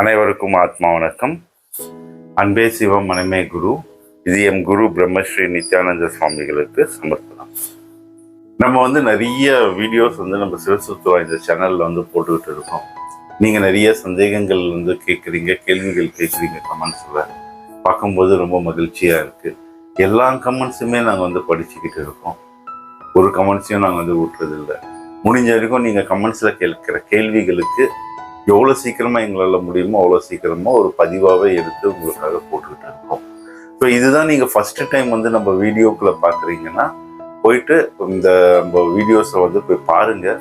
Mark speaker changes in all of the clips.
Speaker 1: அனைவருக்கும் ஆத்மா வணக்கம். அன்பே சிவம் மனமே குரு. இது எம் குரு பிரம்மஸ்ரீ நித்யானந்த சுவாமிகளுக்கு சமர்ப்பணம். நம்ம வந்து நிறைய வீடியோஸ் வந்து நம்ம சிவசுத்துவா இந்த சேனல்ல வந்து போட்டுக்கிட்டு இருக்கோம். நீங்க நிறைய சந்தேகங்கள் வந்து கேட்குறீங்க கேள்விகள் கேட்குறீங்க கமெண்ட்ஸ்ல பார்க்கும்போது ரொம்ப மகிழ்ச்சியா இருக்கு. எல்லா கமெண்ட்ஸுமே நாங்கள் வந்து படிச்சுக்கிட்டு இருக்கோம். ஒரு கமெண்ட்ஸையும் நாங்கள் வந்து விட்டுறதில்லை முடிஞ்ச வரைக்கும் நீங்கள் கமெண்ட்ஸில் கேட்குற கேள்விகளுக்கு எவ்வளோ சீக்கிரமாக எங்களால் முடியுமோ அவ்வளோ சீக்கிரமாக ஒரு பதிவாகவே எடுத்து உங்களுக்காக போட்டுக்கிட்டு இருக்கோம். ஸோ இதுதான் நீங்கள் ஃபஸ்ட்டு டைம் வந்து நம்ம வீடியோக்குள்ளே பார்க்குறீங்கன்னா போயிட்டு இந்த நம்ம வீடியோஸை வந்து போய் பாருங்கள்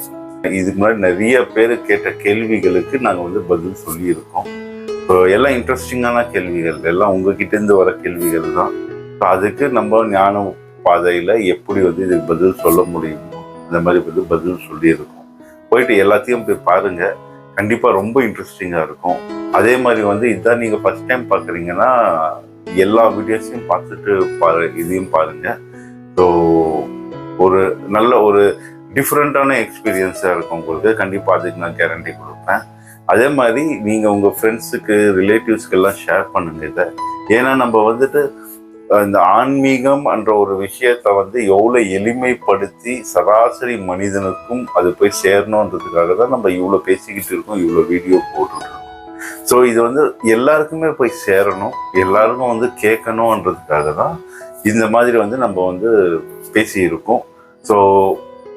Speaker 1: இதுக்கு முன்னாடி நிறைய பேர் கேட்ட கேள்விகளுக்கு நாங்கள் வந்து பதில் சொல்லியிருக்கோம். ஸோ எல்லாம் இன்ட்ரெஸ்டிங்கான கேள்விகள். எல்லாம் உங்ககிட்டேருந்து வர கேள்விகள் தான். ஸோ அதுக்கு நம்ம ஞான பாதையில் எப்படி வந்து இதுக்கு பதில் சொல்ல முடியுமோ அந்த மாதிரி வந்து பதில் சொல்லியிருக்கோம். போயிட்டு எல்லாத்தையும் போய் பாருங்கள் கண்டிப்பாக ரொம்ப இன்ட்ரெஸ்டிங்காக இருக்கும். அதே மாதிரி வந்து இதான் நீங்கள் ஃபர்ஸ்ட் டைம் பார்க்குறீங்கன்னா எல்லா வீடியோஸையும் பார்த்துட்டு பாரு இதையும் பாருங்கள் ஸோ ஒரு நல்ல ஒரு டிஃப்ரெண்ட்டான எக்ஸ்பீரியன்ஸாக இருக்கும் உங்களுக்கு கண்டிப்பாக அதுக்கு நான் கேரண்டி கொடுப்பேன். அதே மாதிரி நீங்கள் உங்கள் ஃப்ரெண்ட்ஸுக்கு ரிலேட்டிவ்ஸ்க்கு எல்லாம் ஷேர் பண்ணுங்க இதை. ஏன்னா நம்ம வந்துட்டு இந்த ஆன்மீகம் என்ற ஒரு விஷயத்தை வந்து எவ்வளோ எளிமைப்படுத்தி சராசரி மனிதனுக்கும் அது போய் சேரணுன்றதுக்காக தான் நம்ம இவ்வளோ பேசிக்கிட்டு இருக்கோம் இவ்வளோ வீடியோ போட்டுருக்கோம் ஸோ இது வந்து எல்லாருக்குமே போய் சேரணும் எல்லாருக்கும் வந்து கேட்கணுன்றதுக்காக தான் இந்த மாதிரி வந்து நம்ம வந்து பேசியிருக்கோம். ஸோ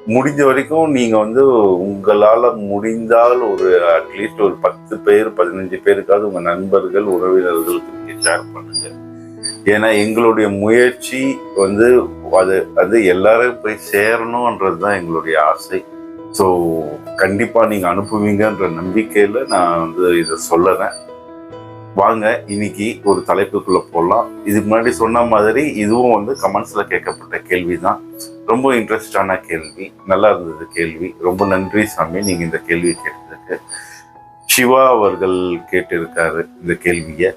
Speaker 1: முடிஞ்ச வரைக்கும் நீங்கள் வந்து உங்களால் முடிந்தால் ஒரு அட்லீஸ்ட் ஒரு பத்து பேர் பதினஞ்சு பேருக்காவது உங்கள் நண்பர்கள் உறவினர்களுக்கு நீங்கள் ஷேர் பண்ணுங்கள் ஏன்னா எங்களுடைய முயற்சி வந்து அது அது எல்லாரும் போய் சேரணுன்றது தான் எங்களுடைய ஆசை. ஸோ கண்டிப்பாக நீங்கள் அனுப்புவீங்கன்ற நம்பிக்கையில் நான் வந்து இதை சொல்லுறேன். வாங்க இன்னைக்கு ஒரு தலைப்புக்குள்ளே போடலாம் இதுக்கு முன்னாடி சொன்ன மாதிரி இதுவும் வந்து கமெண்ட்ஸில் கேட்கப்பட்ட கேள்வி தான் ரொம்ப இன்ட்ரெஸ்டான கேள்வி நல்லா இருந்தது கேள்வி. ரொம்ப நன்றி சாமி நீங்கள் இந்த கேள்வி கேட்டதுக்கு. சிவா அவர்கள் கேட்டிருக்காரு இந்த கேள்வியை.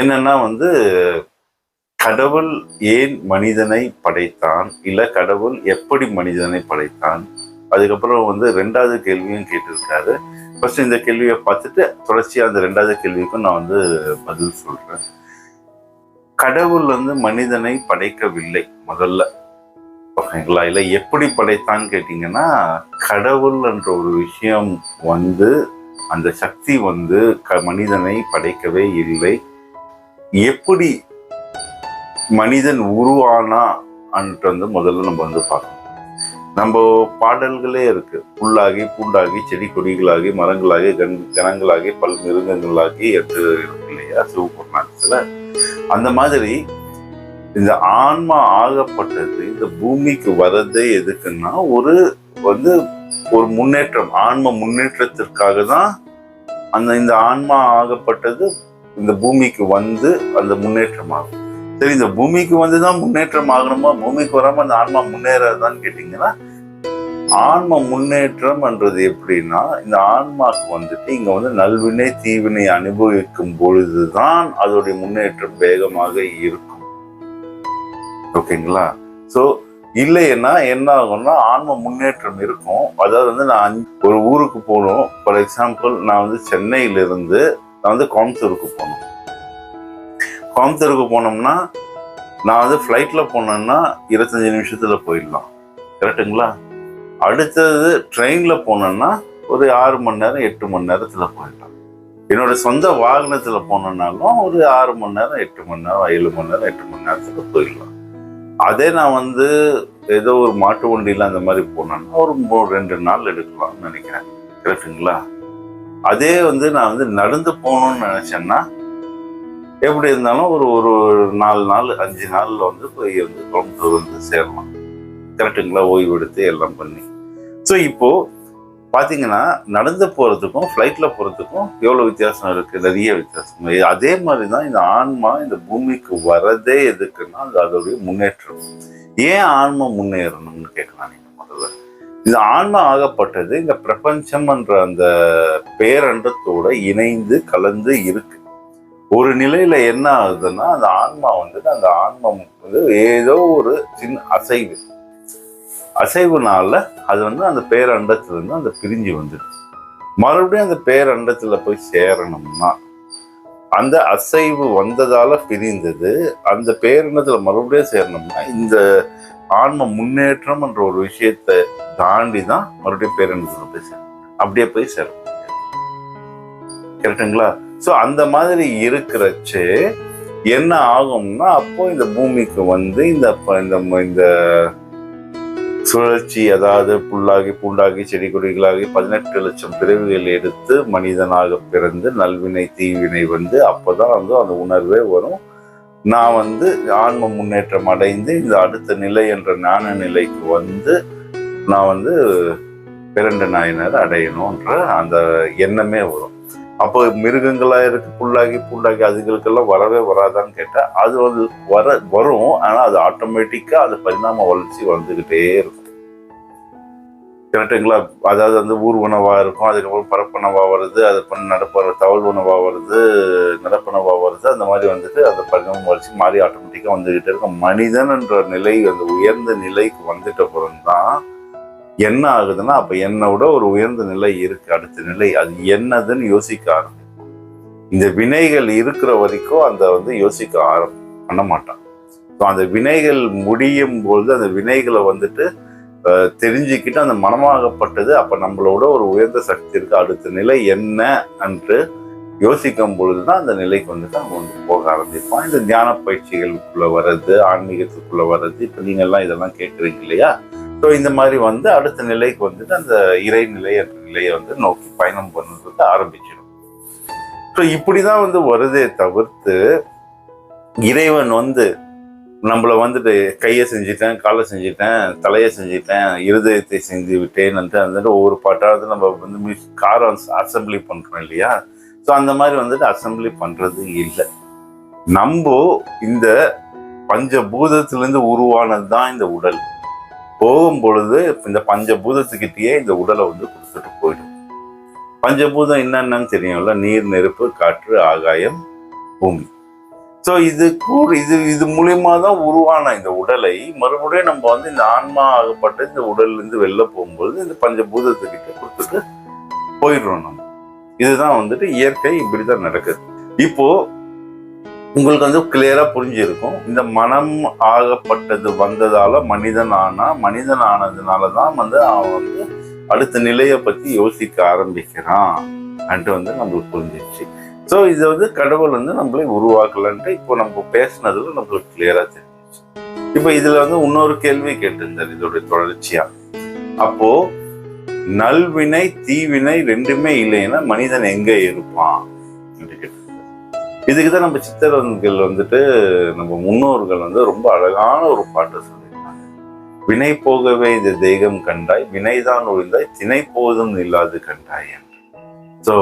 Speaker 1: என்னென்னா வந்து கடவுள் ஏன் மனிதனை படைத்தான்? இல்லை கடவுள் எப்படி மனிதனை படைத்தான்? அதுக்கப்புறம் வந்து ரெண்டாவது கேள்வியும் கேட்டிருக்காரு. ஃபர்ஸ்ட் இந்த கேள்வியை பார்த்துட்டு தொடர்ச்சியாக அந்த ரெண்டாவது கேள்விக்கும் நான் வந்து பதில் சொல்கிறேன் கடவுள் வந்து மனிதனை படைக்கவில்லை முதல்ல. ஓகேங்களா? இல்லை எப்படி படைத்தான்னு கேட்டிங்கன்னா கடவுள் என்ற ஒரு விஷயம் வந்து அந்த சக்தி வந்து க மனிதனை படைக்கவே இல்லை. எப்படி மனிதன் உருவானா அன்ட்டு வந்து முதல்ல நம்ம வந்து பார்க்கணும். நம்ம பாடல்களே இருக்கு. புல்லாகி பூண்டாகி செடி கொடிகளாகி மரங்களாகி கண் கணங்களாகி பல் மிருகங்களாகி எட்டு இருக்கு இல்லையா? சிவபுராணத்துல அந்த மாதிரி இந்த ஆன்மா ஆகப்பட்டது இந்த பூமிக்கு வரதே எதுக்குன்னா ஒரு வந்து ஒரு முன்னேற்றம் ஆன்ம முன்னேற்றத்திற்காக தான் அந்த இந்த ஆன்மா ஆகப்பட்டது இந்த பூமிக்கு வந்து அந்த முன்னேற்றம் ஆகும் சரி இந்த பூமிக்கு வந்து தான் முன்னேற்றம் ஆகணுமா? பூமிக்கு வராமல் அந்த ஆன்மா முன்னேறதான்னு கேட்டிங்கன்னா ஆன்ம முன்னேற்றம்ன்றது எப்படின்னா இந்த ஆன்மாக்கு வந்துட்டு இங்கே வந்து நல்வினை தீவினை அனுபவிக்கும் பொழுது தான் அதோடைய முன்னேற்றம் வேகமாக இருக்கும். ஓகேங்களா? ஸோ இல்லைன்னா என்ன ஆகும்னா ஆன்ம முன்னேற்றம் இருக்கும். அதாவது வந்து நான் அஞ்சு- ஒரு ஊருக்கு போகணும். ஃபார் எக்ஸாம்பிள் நான் வந்து சென்னையிலிருந்து நான் வந்து கோயம்புத்தூருக்கு போகணும். கோயம்புத்தூருக்கு போனோம்னா நான் வந்து ஃப்ளைட்டில் போனேன்னா இருபத்தஞ்சி நிமிஷத்தில் போயிடலாம். கரெக்டுங்களா அடுத்தது ட்ரெயினில் போனேன்னா ஒரு ஆறு மணி நேரம் எட்டு மணி நேரத்தில் போயிடலாம். என்னோட சொந்த வாகனத்தில் போனேன்னாலும் ஒரு ஆறு மணி நேரம் எட்டு மணி நேரம் ஏழு மணி நேரம் எட்டு மணி நேரத்தில் போயிடலாம். அதே நான் வந்து ஏதோ ஒரு மாட்டு வண்டியில் அந்த மாதிரி போனேன்னா ஒரு மூ- ரெண்டு நாள் எடுக்கலாம்னு நினைக்கிறேன். கரெக்டுங்களா அதே வந்து நான் வந்து நடந்து போகணும்னு நினச்சேன்னா எப்படி இருந்தாலும் ஒரு ஒரு நாலு நாள் அஞ்சு நாளில் வந்து போய் வந்து கோயம்புத்தூர் வந்து சேரலாம். கரெக்டுங்களா ஓய்வு எடுத்து எல்லாம் பண்ணி. ஸோ இப்போது பார்த்தீங்கன்னா நடந்து போகிறதுக்கும் ஃப்ளைட்டில் போகிறதுக்கும் எவ்வளோ வித்தியாசம் இருக்குது நிறைய வித்தியாசம் அதே மாதிரி தான் இந்த ஆன்மா இந்த பூமிக்கு வரதே எதுக்குன்னா அது அதோடைய முன்னேற்றம். ஏன் ஆன்மா முன்னேறணும்னு கேட்கலாம் நீங்கள் முதல்ல. இந்த ஆன்மா ஆகப்பட்டது இந்த பிரபஞ்சம்ன்ற அந்த பேரண்டத்தோட இணைந்து கலந்து இருக்கு. ஒரு நிலையில என்ன ஆகுதுன்னா அந்த ஆன்மா வந்துட்டு அந்த ஆன்மம் வந்து ஏதோ ஒரு சின்ன அசைவு. அசைவுனால அது வந்து அந்த பேரண்டத்துலேருந்து அந்த பிரிஞ்சு வந்துடுது. மறுபடியும் அந்த பேரண்டத்தில் போய் சேரணும்னா அந்த அசைவு வந்ததால பிரிந்தது அந்த பேரண்டத்தில் மறுபடியும் சேரணும்னா இந்த ஆன்ம முன்னேற்றம் என்ற ஒரு விஷயத்தை தாண்டி தான் மறுபடியும் பேரண்டத்தில் போய் சேரணும். அப்படியே போய் சேரும் கரெக்டுங்களா ஸோ அந்த மாதிரி இருக்கிறச்சு என்ன ஆகும்னா அப்போ இந்த பூமிக்கு வந்து இந்த இந்த இந்த சுழற்சி அதாவது புல்லாகி பூண்டாகி செடி கொடிகளாகி பதினெட்டு லட்சம் பிறவிகள் எடுத்து மனிதனாக பிறந்து நல்வினை தீவினை வந்து அப்போதான் வந்து அந்த உணர்வே வரும். நான் வந்து ஆன்ம முன்னேற்றம் அடைந்து இந்த அடுத்த நிலை என்ற ஞான நிலைக்கு வந்து நான் வந்து பிறண்ட நாயினர் அடையணுன்ற அந்த எண்ணமே வரும். அப்போ மிருகங்களாக இருக்கு புல்லாகி புல்லாகி அதுகளுக்கெல்லாம் வரவே வராதான்னு கேட்டால் அது வந்து வர வரும். ஆனால் அது ஆட்டோமேட்டிக்காக அது பரிணாம வளர்ச்சி வந்துக்கிட்டே இருக்கும். கரெக்டுங்களா அதாவது வந்து உணவாக இருக்கும் அதுக்கப்புறம் பரப்பனவா வருது அது பண்ண நடப்ப தவள் உணவாக வருது நடப்பனவா வருது அந்த மாதிரி வந்துட்டு அந்த பரிணாம வளர்ச்சி மாறி ஆட்டோமேட்டிக்காக வந்துக்கிட்டே இருக்கும். மனிதன் என்ற நிலை அந்த உயர்ந்த நிலைக்கு வந்துட்ட பிறந்தான் என்ன ஆகுதுன்னா அப்ப என்னை விட ஒரு உயர்ந்த நிலை இருக்கு அடுத்த நிலை. அது என்னதுன்னு யோசிக்க ஆரம்பிக்கும். இந்த வினைகள் இருக்கிற வரைக்கும் அந்த வந்து யோசிக்க ஆரம் பண்ண மாட்டான். ஸோ அந்த வினைகள் முடியும் பொழுது அந்த வினைகளை வந்துட்டு தெரிஞ்சுக்கிட்டு அந்த மனமாகப்பட்டது அப்ப நம்மளோட ஒரு உயர்ந்த சக்தி இருக்கு அடுத்த நிலை என்ன என்று யோசிக்கும் பொழுதுதான் அந்த நிலைக்கு வந்துட்டு அவங்க வந்து போக ஆரம்பிப்பான். இந்த தியான பயிற்சிகளுக்குள்ள வர்றது ஆன்மீகத்துக்குள்ள வர்றது இப்ப நீங்க எல்லாம் இதெல்லாம் கேட்குறீங்க இல்லையா? ஸோ இந்த மாதிரி வந்து அடுத்த நிலைக்கு வந்துட்டு அந்த இறைநிலை என்ற நிலையை வந்து நோக்கி பயணம் பண்ணுறது ஆரம்பிச்சிடும். ஸோ இப்படி தான் வந்து வருதே தவிர்த்து இறைவன் வந்து நம்மளை வந்துட்டு கையை செஞ்சிட்டேன் காலை செஞ்சிட்டேன் தலையை செஞ்சிட்டேன் இருதயத்தை செஞ்சு விட்டேன் வந்துட்டு ஒவ்வொரு பாட்டாவது நம்ம வந்து காரம் அசம்பிளி பண்ணுறோம் இல்லையா? ஸோ அந்த மாதிரி வந்துட்டு அசம்பிளி பண்ணுறது இல்லை. நம்ம இந்த பஞ்சபூதத்திலிருந்து உருவானது தான் இந்த உடல். போகும் பொழுது இந்த பஞ்சபூதத்துக்கிட்டேயே இந்த உடலை வந்து கொடுத்துட்டு போயிடும். பஞ்சபூதம் என்னென்னு தெரியும்ல? நீர் நெருப்பு காற்று ஆகாயம் பூமி. ஸோ இது கூட இது இது மூலியமா தான் உருவான இந்த உடலை. மறுபடியும் நம்ம வந்து இந்த ஆன்மா ஆகப்பட்ட இந்த உடல்லேருந்து வெளில போகும்போது இந்த பஞ்சபூதத்துக்கிட்ட கொடுத்துட்டு போயிடுறோம் நம்ம. இதுதான் வந்துட்டு இயற்கை இப்படி தான் நடக்குது. இப்போ உங்களுக்கு வந்து கிளியரா புரிஞ்சிருக்கும். இந்த மனம் ஆகப்பட்டது வந்ததால மனிதன் ஆனா மனிதன் ஆனதுனால தான் வந்து அவன் வந்து அடுத்த நிலையை பத்தி யோசிக்க ஆரம்பிக்கிறான். அன்ட்டு வந்து நம்மளுக்கு புரிஞ்சிருச்சு. ஸோ இது வந்து கடவுள் வந்து நம்மளை உருவாக்கலன்ட்டு இப்போ நம்ம பேசுனதுல நம்மளுக்கு கிளியரா தெரிஞ்சிச்சு இப்போ இதுல வந்து இன்னொரு கேள்வி கேட்டிருந்தார் இதோட தொடர்ச்சியா. அப்போ நல்வினை தீவினை ரெண்டுமே இல்லைன்னா மனிதன் எங்க இருப்பான்? என்று கேட்டு இதுக்கு தான் நம்ம சித்தரன்கள் வந்துட்டு நம்ம முன்னோர்கள் வந்து ரொம்ப அழகான ஒரு பாட்டை சொல்லியிருக்காங்க. வினை போகவே இந்த தெய்வம் கண்டாய் வினைதான் ஒழிந்தாய் திணை போதும் இல்லாது கண்டாய் என்று. ஸோ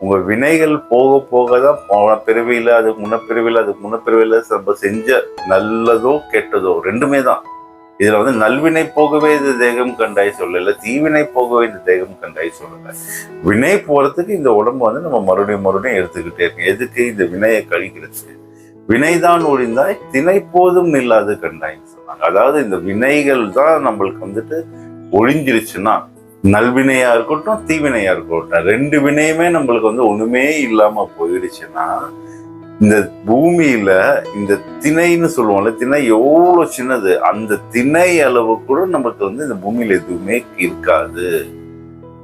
Speaker 1: உங்க வினைகள் போக போக தான் போன பிறவியில் அதுக்கு முன்ன பிறவியில் அதுக்கு முன்ன பிறவியில் நம்ம செஞ்ச நல்லதோ கெட்டதோ ரெண்டுமே தான் இதுல வந்து நல்வினை போகவே இது தேகம் கண்டாய் சொல்லல தீவினை போகவே இந்த தேகம் கண்டாய் சொல்லல. வினை போறதுக்கு இந்த உடம்பு வந்து நம்ம மறுபடியும் மறுபடியும் எடுத்துக்கிட்டே இருக்கு எதுக்கு இந்த வினையை கழிக்கிறதுக்கு வினைதான் ஒழிந்தாய் திணை போதும் இல்லாது கண்டாய்ன்னு சொன்னாங்க. அதாவது இந்த வினைகள் தான் நம்மளுக்கு வந்துட்டு ஒழிஞ்சிருச்சுன்னா நல்வினையா இருக்கட்டும் தீவினையா இருக்கட்டும் ரெண்டு வினையுமே நம்மளுக்கு வந்து ஒண்ணுமே இல்லாம போயிடுச்சுன்னா இந்த பூமியில இந்த திணைன்னு சொல்லுவோம்ல திணை எவ்வளவு சின்னது அந்த திணை அளவு கூட நமக்கு வந்து இந்த பூமியில எதுவுமே இருக்காது.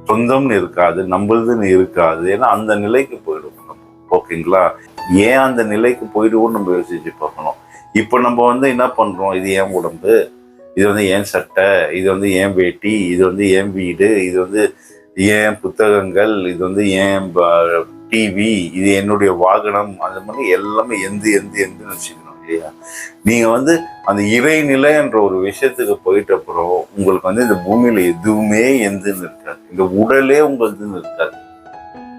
Speaker 1: சொந்தம்னு இருக்காது நம்மளுதுன்னு இருக்காது. ஏன்னா அந்த நிலைக்கு போயிடுவோம் நம்ம. ஓகேங்களா? ஏன் அந்த நிலைக்கு போயிடுவோம் நம்ம யோசிச்சு பார்க்கணும். இப்போ நம்ம வந்து என்ன பண்றோம்? இது ஏன் உடம்பு? இது வந்து ஏன் சட்டை? இது வந்து ஏன் வேட்டி? இது வந்து ஏன் வீடு? இது வந்து ஏன் புத்தகங்கள்? இது வந்து ஏன் டிவி இது என்னுடைய வாகனம் அந்த மாதிரி எல்லாமே எந்த எந்த எந்துன்னு வச்சுக்கணும் இல்லையா? நீங்கள் வந்து அந்த இறைநிலை என்ற ஒரு விஷயத்துக்கு போயிட்ட அப்புறம் உங்களுக்கு வந்து இந்த பூமியில் எதுவுமே எந்துன்னு இருக்காது. இந்த உடலே உங்களுதுன்னு இருக்காது.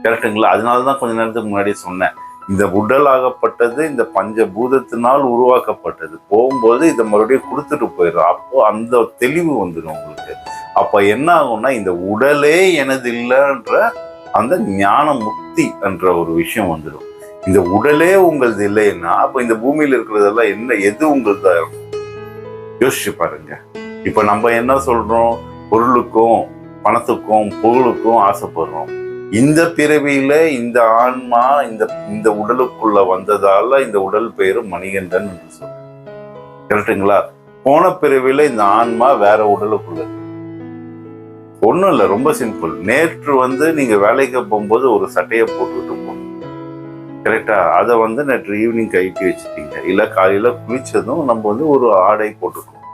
Speaker 1: கரெக்டுங்களா அதனால தான் கொஞ்ச நேரத்துக்கு முன்னாடி சொன்னேன். இந்த உடலாகப்பட்டது இந்த பஞ்சபூதத்தினால் உருவாக்கப்பட்டது. போகும்போது இதை மறுபடியும் கொடுத்துட்டு போயிடும் அப்போ அந்த தெளிவு வந்துடும் உங்களுக்கு. அப்போ என்ன ஆகும்னா இந்த உடலே எனது இல்லைன்ற அந்த ஞான முக்தி என்ற ஒரு விஷயம் வந்துடும். இந்த உடலே உங்களது இல்லைன்னா அப்ப இந்த பூமியில இருக்கிறதெல்லாம் என்ன எது உங்களதா? இருக்கும் யோசிச்சு பாருங்க. இப்ப நம்ம என்ன சொல்றோம்? பொருளுக்கும் பணத்துக்கும் புகழுக்கும் ஆசைப்படுறோம். இந்த பிறவியில இந்த ஆன்மா இந்த இந்த உடலுக்குள்ள வந்ததால இந்த உடல் பெயரும் மணிகண்டன் என்று சொல்றேன் கரெக்டுங்களா போன பிறவியில இந்த ஆன்மா வேற உடலுக்குள்ள ஒன்றும் இல்லை ரொம்ப சிம்பிள் நேற்று வந்து நீங்கள் வேலைக்கு போகும்போது ஒரு சட்டையை போட்டுக்கிட்டு போகணும் கரெக்டாக அதை வந்து நேற்று ஈவினிங் கழட்டி வச்சுட்டீங்க. இல்லை காலையில் குளித்ததும் நம்ம வந்து ஒரு ஆடை போட்டுக்கணும்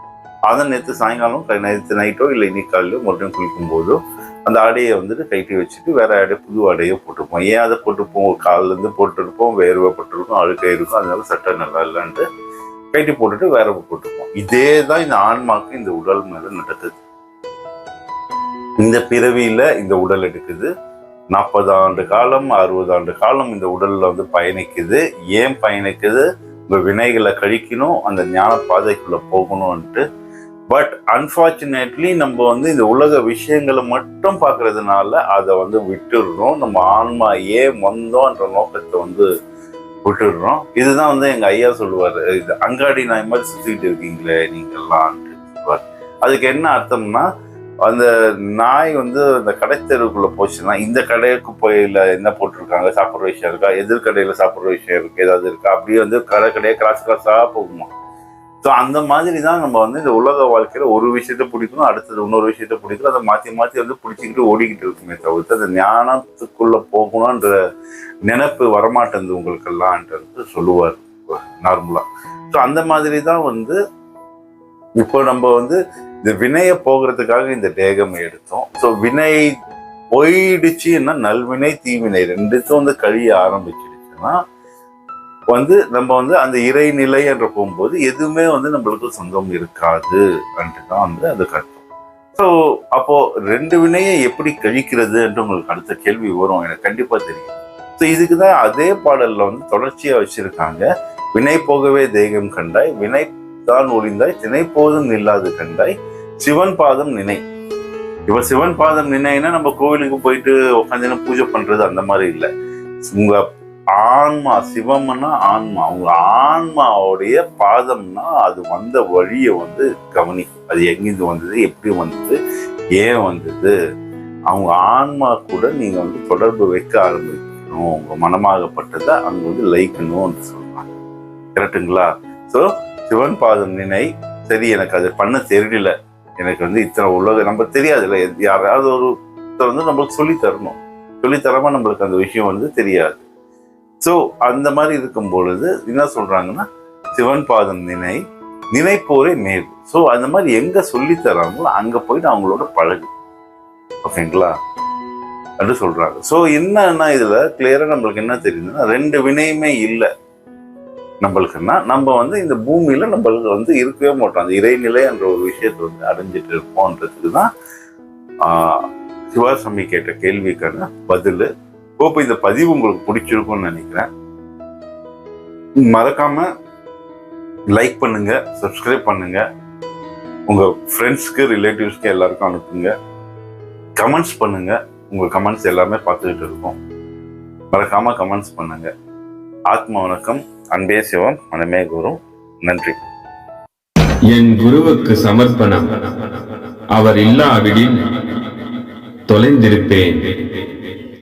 Speaker 1: அதை நேற்று சாயங்காலம் நேற்று நைட்டோ இல்லை இன்னைக்கு காலையிலோ மறுபடியும் குளிக்கும் போதோ அந்த ஆடையை வந்துட்டு கைட்டி வச்சுட்டு வேற ஆடை புது ஆடையை போட்டுப்போம் ஏன் அதை போட்டுப்போம் ஒரு காலிலேருந்து போட்டுருப்போம் வேர்வை போட்டிருக்கோம் அழுக்கை இருக்கும். அதனால சட்டை நல்லா இல்லைன்ட்டு கைட்டி போட்டுட்டு வேற போட்டுப்போம் இதே தான் இந்த ஆன்மாக்கு இந்த உடல் மேலே நடக்குது. இந்த பிறவியில இந்த உடல் எடுக்குது. நாற்பது ஆண்டு காலம் அறுபது ஆண்டு காலம் இந்த உடல்ல வந்து பயணிக்குது. ஏன் பயணிக்குது? உங்க வினைகளை கழிக்கணும் அந்த ஞான பாதைக்குள்ள போகணும்ன்ட்டு. பட் அன்பார்ச்சுனேட்லி நம்ம வந்து இந்த உலக விஷயங்களை மட்டும் பார்க்கறதுனால அதை வந்து விட்டுடுறோம் நம்ம ஆன்மா ஏன் வந்தோன்ற நோக்கத்தை வந்து விட்டுடுறோம் இதுதான் வந்து எங்க ஐயா சொல்லுவார். இது அங்காடி நாய் மாதிரி சுத்திட்டு இருக்கீங்களே நீங்கெல்லாம்ட்டு சொல்லுவார். அதுக்கு என்ன அர்த்தம்னா அந்த நாய் வந்து அந்த கடைத்தெருவுக்குள்ளே போச்சுன்னா இந்த கடைக்கு போயில என்ன போட்டிருக்காங்க? சாப்பிட்ற விஷயம் இருக்கா? எதிர்கடையில சாப்பிட்ற விஷயம் இருக்கு ஏதாவது இருக்கா? அப்படியே வந்து கடை கடையை கிராஸ் கிராஸாக போகுமா? ஸோ அந்த மாதிரி தான் நம்ம வந்து இந்த உலக வாழ்க்கையில ஒரு விஷயத்த பிடிக்கணும் அடுத்தது இன்னொரு விஷயத்த பிடிக்கணும் அதை மாற்றி மாற்றி வந்து பிடிச்சிக்கிட்டு ஓடிக்கிட்டு இருக்குமே தவிர்த்து அந்த ஞானத்துக்குள்ள போகணுன்ற நினைப்பு வரமாட்டேங்குது உங்களுக்கெல்லாம்ன்றது சொல்லுவார் நார்மலாக ஸோ அந்த மாதிரி தான் வந்து இப்போ நம்ம வந்து இந்த வினையை போகிறதுக்காக இந்த தேகம் எடுத்தோம். ஸோ வினை போயிடுச்சுன்னா நல்வினை தீவினை ரெண்டுத்தும் வந்து கழிய ஆரம்பிச்சிடுச்சுன்னா வந்து நம்ம வந்து அந்த இறைநிலை என்ற போகும்போது எதுவுமே வந்து நம்மளுக்கு சொந்தம் இருக்காது தான் வந்து அது கருத்தம் ஸோ அப்போ ரெண்டு வினையை எப்படி கழிக்கிறது என்று உங்களுக்கு அடுத்த கேள்வி வரும். எனக்கு கண்டிப்பாக தெரியும். ஸோ இதுக்கு தான் அதே பாடலில் வந்து தொடர்ச்சியாக வச்சுருக்காங்க. வினை போகவே தேகம் கண்டாய் வினை தான் ஒளிந்தாய் தினை போதும் இல்லாது கண்டாய் சிவன் பாதம் நினை. இப்ப சிவன் பாதம் நினைன்னா நம்ம கோவிலுக்கு போயிட்டு உட்காந்து பூஜை பண்றது அந்த மாதிரி இல்லை. உங்க ஆன்மா சிவம்னா ஆன்மா. உங்க ஆன்மாவுடைய பாதம்னா அது வந்த வழியை வந்து கவனி. அது எங்கிருந்து வந்தது எப்படி வந்தது ஏன் வந்தது? அவங்க ஆன்மா கூட நீங்க வந்து தொடர்பு வைக்க ஆரம்பிக்கணும். உங்க மனமாகப்பட்டதை அங்க வந்து லைக்கணும்னு சொல்றாங்க. கரெக்டுங்களா ஸோ சிவன் பாதம் நினை. சரி எனக்கு அது பண்ண தெரியல. எனக்கு வந்து இத்தனை உள்ளது. நம்ம தெரியாதுல்ல. யாராவது ஒரு வந்து நம்மளுக்கு சொல்லி தரணும். சொல்லி தராம நம்மளுக்கு அந்த விஷயம் வந்து தெரியாது. ஸோ அந்த மாதிரி இருக்கும் பொழுது என்ன சொல்றாங்கன்னா சிவன் பாதம் நினை நினைப்போரே மேல். ஸோ அந்த மாதிரி எங்க சொல்லி தராங்களோ அங்க போயிட்டு அவங்களோட பழகு. ஓகேங்களா? அப்படின்னு சொல்றாங்க. ஸோ என்னன்னா இதுல கிளியரா நம்மளுக்கு என்ன தெரியுதுன்னா ரெண்டு வினையுமே இல்லை. நம்மளுக்குன்னா நம்ம வந்து இந்த பூமியில நம்மளுக்கு வந்து இருக்கவே மாட்டோம். அந்த இறைநிலை என்ற ஒரு விஷயத்தை வந்து அடைஞ்சிட்டு இருப்போன்றதுக்கு தான் சிவாசாமி கேட்ட கேள்விக்கான பதில். இப்போ இந்த பதிவு உங்களுக்கு பிடிச்சிருக்கும்னு நினைக்கிறேன். மறக்காம லைக் பண்ணுங்க சப்ஸ்கிரைப் பண்ணுங்க. உங்க ஃப்ரெண்ட்ஸ்க்கு ரிலேட்டிவ்ஸ்க்கு எல்லாருக்கும் அனுப்புங்க. கமெண்ட்ஸ் பண்ணுங்க. உங்க கமெண்ட்ஸ் எல்லாமே பார்த்துக்கிட்டு இருக்கோம். மறக்காம கமெண்ட்ஸ் பண்ணுங்க. ஆத்ம வணக்கம். அன்பே சிவம் மனமே குரு. நன்றி.
Speaker 2: என் குருவுக்கு சமர்ப்பணம். அவர் இல்லாவிடில் தொலைந்திருப்பேன்.